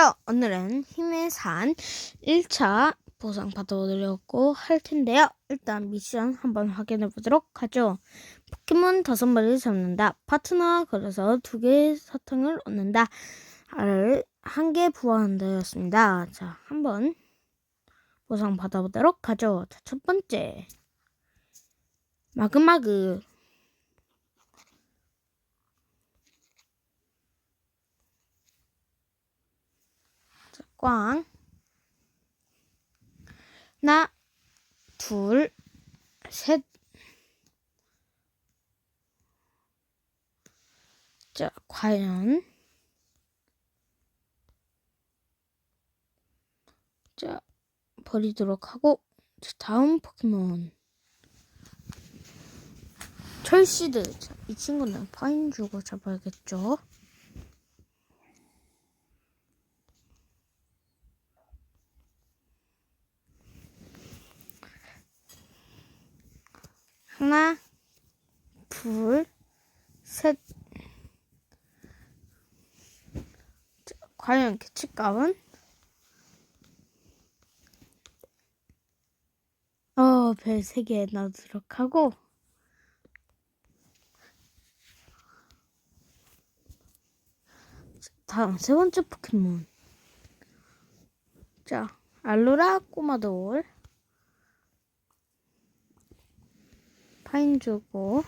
안녕하세요. 오늘은 힘의 산 1차 보상 받아보려고 할 텐데요. 일단 미션 한번 확인해 보도록 하죠. 포켓몬 다섯 마리를 잡는다. 파트너와 걸어서 두 개의 사탕을 얻는다. 알을 한개 부화한다였습니다. 자, 한번 보상 받아보도록 하죠. 자, 첫 번째. 마그마그. 꽝. 하나, 둘, 셋. 자, 과연. 자, 버리도록 하고. 자, 다음 포켓몬. 철시드. 자, 이 친구는 파인 주고 잡아야겠죠. 하나, 둘, 셋. 자, 과연 개치값은? 어, 별세개 넣도록 하고. 자, 다음 세 번째 포켓몬. 자, 알로라 꼬마돌. 파인 주고.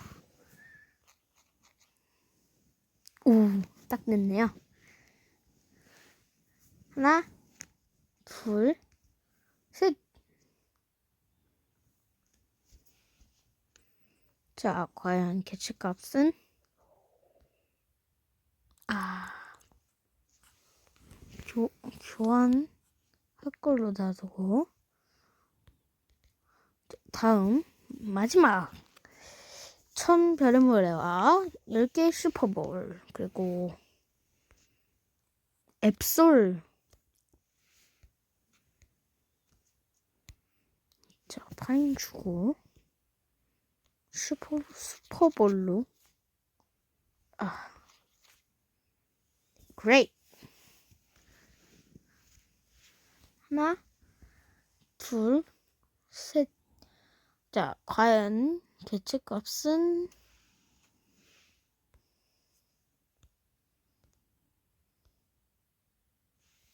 오딱 됐네요. 하나 둘셋 자 과연 개체값은? 아. 교, 교환 할 걸로 놔두고. 다음 마지막 천 별의 모래와. 10개의 슈퍼볼. 그리고 앱솔. 자 파인 주고. 슈퍼 슈퍼볼로. 아. 그레이 하나 둘셋. 자, 과연 개체값은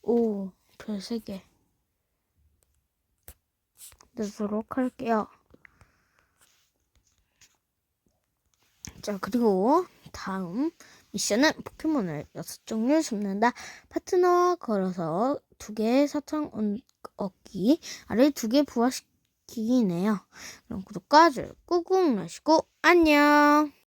오, 별 3개 내도록 할게요. 자, 그리고 다음 미션은 포켓몬을 6종류 잡는다. 파트너와 걸어서 두 개의 사탕 얻기, 알을 두개 부화시키 기네요. 그럼 구독과 좋아요 꾹꾹 누르시고 안녕.